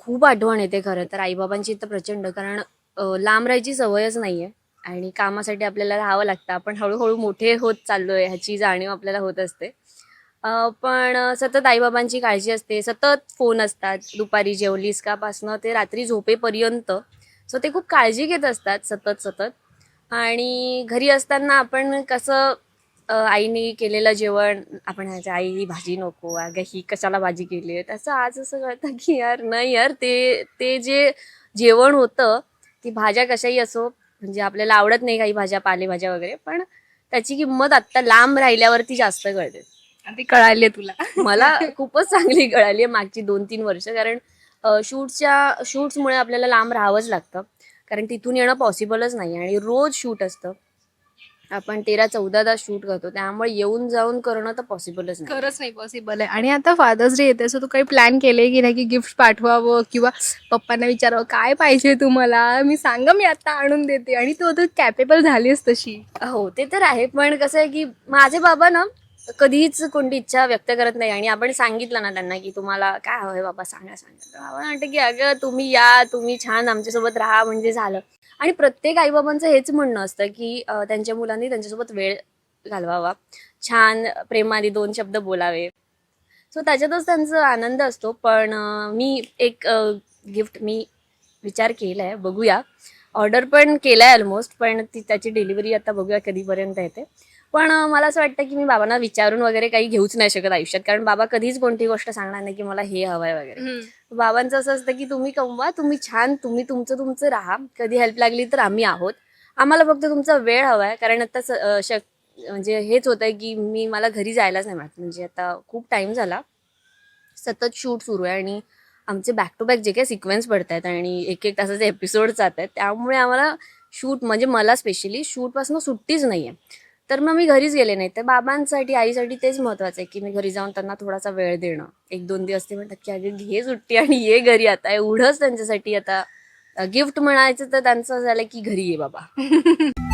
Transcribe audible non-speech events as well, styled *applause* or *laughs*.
खूप आठवण येते खरं तर. आईबाबांची तर प्रचंड कारण लांब राहायची सवयच नाही आहे आणि कामासाठी आपल्याला राहावं लागतं. आपण हळूहळू मोठे होत चाललोय ह्याची जाणीव आपल्याला होत असते. पण सतत आईबाबांची काळजी असते. सतत फोन असतात. दुपारी जेवलीस का पासनं ते रात्री झोपेपर्यंत. सो ते खूप काळजी घेत असतात सतत सतत. आणि घरी असताना आपण कसं आईने केलेलं जेवण आपण ह्याच्या आई ही भाजी नको अगं ही कशाला भाजी केली आहे? त्याचं आज असं कळतं की यार नाही यार ते ते जे जेवण होतं ती भाज्या कशाही असो म्हणजे आपल्याला आवडत नाही काही भाज्या पालेभाज्या वगैरे पण त्याची किंमत आत्ता लांब राहिल्यावरती जास्त कळते. ती कळाली तुला. मला *laughs* खूपच चांगली कळाली आहे मागची दोन तीन वर्ष कारण शूटच्या शूट्समुळे आपल्याला लांब राहावंच लागतं. कारण तिथून येणं पॉसिबलच नाही आणि रोज शूट असतं. आपण तेरा चौदा तास शूट करतो. त्यामुळे येऊन जाऊन करणं तर पॉसिबलच नाही. खरंच नाही पॉसिबल आहे. आणि आता फादर्स डे येते सो तू काही प्लॅन केले की नाही की गिफ्ट पाठवावं किंवा पप्पांना विचारावं काय पाहिजे तुम्हाला? मी सांगा मी आता आणून देते. आणि तू आता कॅपेबल झालीस तशी. हो ते तर आहे. पण कसं आहे की माझे बाबा ना कधीच कोणती इच्छा व्यक्त करत नाही. आणि आपण सांगितलं ना त्यांना की तुम्हाला काय हवंय बाबा सांगा सांगा. तर बाबा म्हणते की अगं तुम्ही या तुम्ही छान आमच्यासोबत राहा म्हणजे झालं. आणि प्रत्येक आईबाबांचं हेच म्हणणं असतं की त्यांच्या मुलांनी त्यांच्यासोबत वेळ घालवावा. छान प्रेमाने दोन शब्द बोलावे. सो त्याच्यातच त्यांचा आनंद असतो. पण मी एक गिफ्ट मी विचार केला आहे बघूया. ऑर्डर पण केलं आहे ऑलमोस्ट पण ती त्याची डिलिव्हरी आता बघूया कधीपर्यंत येते. पण मला असं वाटतं की मी बाबांना विचारून वगैरे काही घेऊच नाही शकत आयुष्यात कारण बाबा कधीच कोणती गोष्ट सांगणार नाही की मला हे हवंय वगैरे. बाबांचं असं असतं की तुम्ही कमवा तुम्ही छान तुम्ही तुमचं तुमचं राहा. कधी हेल्प लागली तर आम्ही आहोत. आम्हाला फक्त तुमचा वेळ हवाय कारण आता शक म्हणजे हेच होत आहे की मी मला घरी जायलाच नाही मिळत म्हणजे आता खूप टाइम झाला. सतत शूट सुरू आहे आणि आमचे बॅक टू बॅक जे काही सिक्वेन्स पडत आहेत आणि एक एक तासाचे एपिसोड जात आहेत त्यामुळे आम्हाला शूट म्हणजे मला स्पेशली शूटपासून सुट्टीच नाही आहे तर मग मी घरीच गेले नाही तर बाबांसाठी आईसाठी तेच महत्वाचं आहे की मी घरी जाऊन त्यांना थोडासा वेळ देणं. एक दोन दिवस ते म्हणतात की अगदी घे सुट्टी आणि ये घरी आता. एवढंच त्यांच्यासाठी आता गिफ्ट म्हणायचं तर त्यांचं झालं की घरी ये बाबा. *laughs*